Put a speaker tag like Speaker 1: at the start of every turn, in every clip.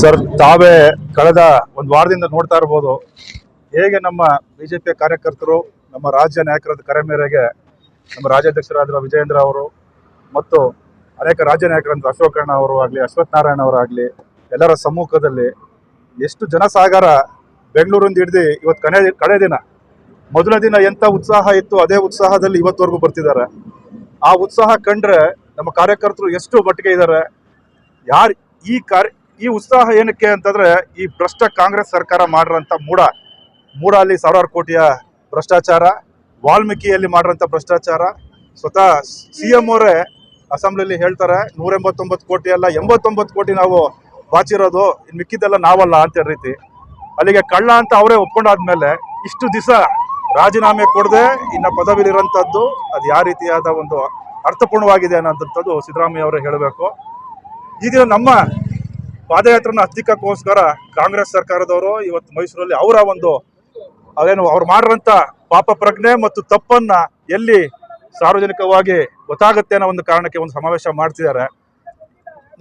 Speaker 1: Sir, ತಾವೇ ಕಳೆದ ಒಂದು ವಾರದಿಂದ ನೋಡ್ತಾ ಇರ್ಬೋದು, ಹೇಗೆ ನಮ್ಮ ಬಿಜೆಪಿ ಕಾರ್ಯಕರ್ತರು, ನಮ್ಮ ರಾಜ್ಯ ನಾಯಕರ ಕರೆ ಮೇರೆಗೆ ನಮ್ಮ ರಾಜ್ಯಾಧ್ಯಕ್ಷರಾದ ವಿಜಯೇಂದ್ರ ಅವರು ಮತ್ತು ಅನೇಕ ರಾಜ್ಯ ನಾಯಕರಂತ ಅಶೋಕ್ ಅಣ್ಣ ಅವರು ಆಗಲಿ ಅಶ್ವಥ್ ನಾರಾಯಣ ಅವರಾಗಲಿ ಎಲ್ಲರ ಸಮ್ಮುಖದಲ್ಲಿ ಎಷ್ಟು ಜನಸಾಗರ ಬೆಂಗಳೂರಿಂದ ಹಿಡ್ದು ಇವತ್ತು ಕಡೆ ಕಡೆ ದಿನ. ಮೊದಲ ದಿನ ಎಂಥ ಉತ್ಸಾಹ ಇತ್ತು, ಅದೇ ಉತ್ಸಾಹದಲ್ಲಿ ಇವತ್ತುವರೆಗೂ ಬರ್ತಿದ್ದಾರೆ. ಆ ಉತ್ಸಾಹ ಕಂಡ್ರೆ ನಮ್ಮ ಕಾರ್ಯಕರ್ತರು ಎಷ್ಟು ಮಟ್ಟಿಗೆ ಇದ್ದಾರೆ, ಯಾರು ಈ ಕಾರ್ಯ, ಈ ಉತ್ಸಾಹ ಏನಕ್ಕೆ ಅಂತಂದ್ರೆ ಈ ಭ್ರಷ್ಟ ಕಾಂಗ್ರೆಸ್ ಸರ್ಕಾರ ಮಾಡಿರೋಂಥ ಮೂಡ ಅಲ್ಲಿ ಸಾವಿರಾರು ಕೋಟಿಯ ಭ್ರಷ್ಟಾಚಾರ, ವಾಲ್ಮೀಕಿಯಲ್ಲಿ ಮಾಡಿರೋಂಥ ಭ್ರಷ್ಟಾಚಾರ. ಸ್ವತಃ ಸಿ ಎಂ ಅವರೇ ಅಸೆಂಬ್ಲಿಯಲ್ಲಿ ಹೇಳ್ತಾರೆ ನೂರ ಎಂಬತ್ತೊಂಬತ್ತು ಕೋಟಿ ಅಲ್ಲ, ಎಂಬತ್ತೊಂಬತ್ತು ಕೋಟಿ ನಾವು ಬಾಚಿರೋದು ಇನ್ನು ಮಿಕ್ಕಿದ್ದೆಲ್ಲ ನಾವಲ್ಲ ಅಂತ ರೀತಿ. ಅಲ್ಲಿಗೆ ಕಳ್ಳ ಅಂತ ಅವರೇ ಒಪ್ಕೊಂಡಾದ್ಮೇಲೆ ಇಷ್ಟು ದಿವಸ ರಾಜೀನಾಮೆ ಕೊಡದೆ, ಇನ್ನು ಪದವಿಲಿರೋಂಥದ್ದು, ಅದು ಯಾವ ರೀತಿಯಾದ ಒಂದು ಅರ್ಥಪೂರ್ಣವಾಗಿದೆ ಅನ್ನೋಂಥದ್ದು ಸಿದ್ದರಾಮಯ್ಯ ಅವರೇ ಹೇಳಬೇಕು. ಈ ದಿನ ನಮ್ಮ ಪಾದಯಾತ್ರೆನ ಹತ್ತಿಕ್ಕಕ್ಕೋಸ್ಕರ ಕಾಂಗ್ರೆಸ್ ಸರ್ಕಾರದವರು ಇವತ್ತು ಮೈಸೂರಲ್ಲಿ ಅವರ ಒಂದು ಅದೇನು ಅವ್ರು ಮಾಡಿರೋಂಥ ಪಾಪ ಪ್ರಜ್ಞೆ ಮತ್ತು ತಪ್ಪನ್ನ ಎಲ್ಲಿ ಸಾರ್ವಜನಿಕವಾಗಿ ಗೊತ್ತಾಗುತ್ತೆ ಅನ್ನೋ ಒಂದು ಕಾರಣಕ್ಕೆ ಒಂದು ಸಮಾವೇಶ ಮಾಡ್ತಿದ್ದಾರೆ.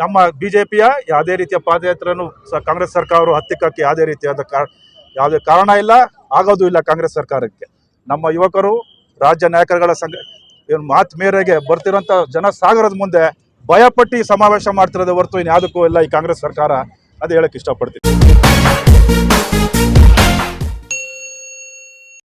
Speaker 1: ನಮ್ಮ ಬಿಜೆಪಿಯ ಯಾವುದೇ ರೀತಿಯ ಪಾದಯಾತ್ರೆಯನ್ನು ಸ ಕಾಂಗ್ರೆಸ್ ಸರ್ಕಾರ ಹತ್ತಿಕ್ಕಕ್ಕೆ ಯಾವುದೇ ರೀತಿಯಾದ ಯಾವುದೇ ಕಾರಣ ಇಲ್ಲ, ಆಗೋದು ಇಲ್ಲ ಕಾಂಗ್ರೆಸ್ ಸರ್ಕಾರಕ್ಕೆ. ನಮ್ಮ ಯುವಕರು, ರಾಜ್ಯ ನಾಯಕರುಗಳ ಸಂಘ ಮಾತು ಮೇರೆಗೆ ಬರ್ತಿರೋಂಥ ಜನಸಾಗರದ ಮುಂದೆ ಭಯಪಟ್ಟು ಈ ಸಮಾವೇಶ ಮಾಡ್ತಿರೋದೇ ಹೊರತು ಇನ್ಯಾವುದಕ್ಕೂ ಇಲ್ಲ ಈ ಕಾಂಗ್ರೆಸ್ ಸರ್ಕಾರ ಅದು ಹೇಳಕ್ಕೆ ಇಷ್ಟಪಡ್ತೀನಿ.